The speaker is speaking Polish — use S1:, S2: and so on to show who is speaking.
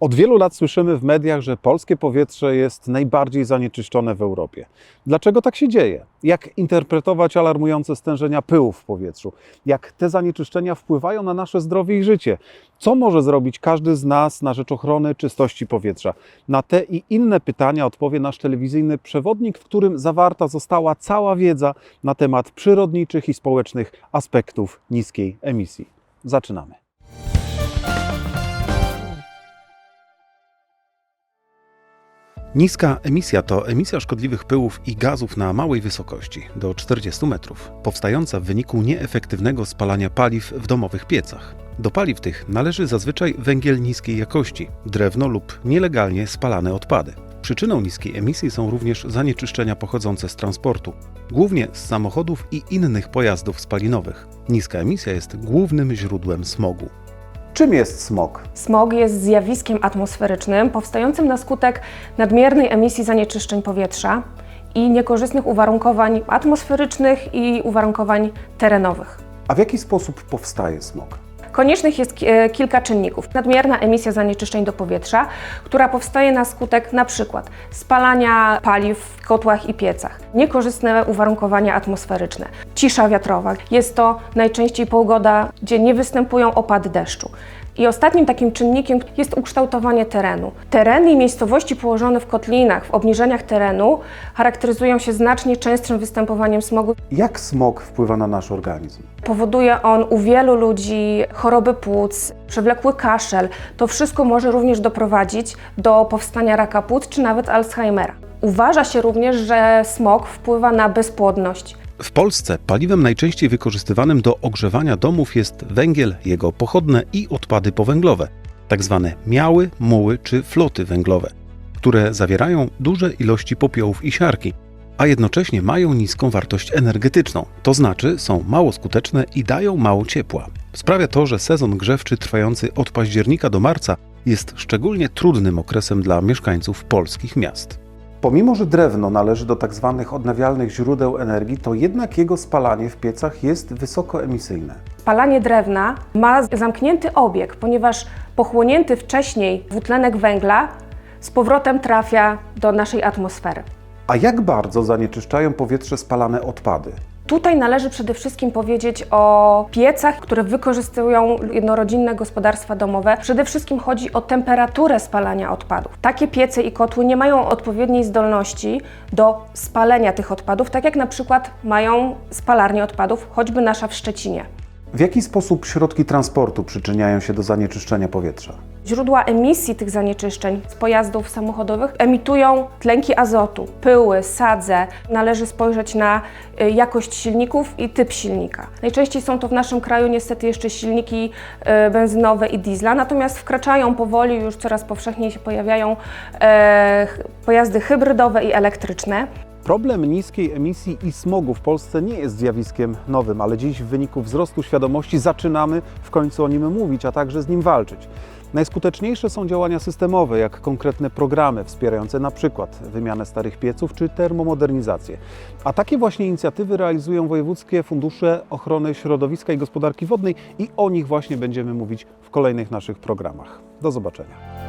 S1: Od wielu lat słyszymy w mediach, że polskie powietrze jest najbardziej zanieczyszczone w Europie. Dlaczego tak się dzieje? Jak interpretować alarmujące stężenia pyłów w powietrzu? Jak te zanieczyszczenia wpływają na nasze zdrowie i życie? Co może zrobić każdy z nas na rzecz ochrony czystości powietrza? Na te i inne pytania odpowie nasz telewizyjny przewodnik, w którym zawarta została cała wiedza na temat przyrodniczych i społecznych aspektów niskiej emisji. Zaczynamy. Niska emisja to emisja szkodliwych pyłów i gazów na małej wysokości, do 40 metrów, powstająca w wyniku nieefektywnego spalania paliw w domowych piecach. Do paliw tych należy zazwyczaj węgiel niskiej jakości, drewno lub nielegalnie spalane odpady. Przyczyną niskiej emisji są również zanieczyszczenia pochodzące z transportu, głównie z samochodów i innych pojazdów spalinowych. Niska emisja jest głównym źródłem smogu. Czym jest smog?
S2: Smog jest zjawiskiem atmosferycznym powstającym na skutek nadmiernej emisji zanieczyszczeń powietrza i niekorzystnych uwarunkowań atmosferycznych i uwarunkowań terenowych.
S1: A w jaki sposób powstaje smog?
S2: Koniecznych jest e, kilka czynników. Nadmierna emisja zanieczyszczeń do powietrza, która powstaje na skutek przykład spalania paliw w kotłach i piecach, niekorzystne uwarunkowania atmosferyczne, cisza wiatrowa. Jest to najczęściej pogoda, gdzie nie występują opady deszczu. I ostatnim takim czynnikiem jest ukształtowanie terenu. Tereny i miejscowości położone w kotlinach, w obniżeniach terenu charakteryzują się znacznie częstszym występowaniem smogu.
S1: Jak smog wpływa na nasz organizm?
S2: Powoduje on u wielu ludzi choroby płuc, przewlekły kaszel. To wszystko może również doprowadzić do powstania raka płuc czy nawet Alzheimera. Uważa się również, że smog wpływa na bezpłodność.
S1: W Polsce paliwem najczęściej wykorzystywanym do ogrzewania domów jest węgiel, jego pochodne i odpady powęglowe, tak zwane miały, muły czy floty węglowe, które zawierają duże ilości popiołów i siarki, a jednocześnie mają niską wartość energetyczną, to znaczy są mało skuteczne i dają mało ciepła. Sprawia to, że sezon grzewczy trwający od października do marca jest szczególnie trudnym okresem dla mieszkańców polskich miast. Pomimo, że drewno należy do tzw. odnawialnych źródeł energii, to jednak jego spalanie w piecach jest wysokoemisyjne.
S2: Spalanie drewna ma zamknięty obieg, ponieważ pochłonięty wcześniej dwutlenek węgla z powrotem trafia do naszej atmosfery.
S1: A jak bardzo zanieczyszczają powietrze spalane odpady?
S2: Tutaj należy przede wszystkim powiedzieć o piecach, które wykorzystują jednorodzinne gospodarstwa domowe. Przede wszystkim chodzi o temperaturę spalania odpadów. Takie piece i kotły nie mają odpowiedniej zdolności do spalenia tych odpadów, tak jak na przykład mają spalarnie odpadów, choćby nasza w Szczecinie.
S1: W jaki sposób środki transportu przyczyniają się do zanieczyszczenia powietrza?
S2: Źródła emisji tych zanieczyszczeń z pojazdów samochodowych emitują tlenki azotu, pyły, sadze. Należy spojrzeć na y, jakość silników i typ silnika. Najczęściej są to w naszym kraju niestety jeszcze silniki y, benzynowe i diesla, natomiast wkraczają powoli, już coraz powszechniej się pojawiają e, pojazdy hybrydowe i elektryczne.
S1: Problem niskiej emisji i smogu w Polsce nie jest zjawiskiem nowym, ale dziś w wyniku wzrostu świadomości zaczynamy w końcu o nim mówić, a także z nim walczyć. Najskuteczniejsze są działania systemowe, jak konkretne programy wspierające na przykład wymianę starych pieców czy termomodernizację. A takie właśnie inicjatywy realizują wojewódzkie fundusze ochrony środowiska i gospodarki wodnej i o nich właśnie będziemy mówić w kolejnych naszych programach. Do zobaczenia.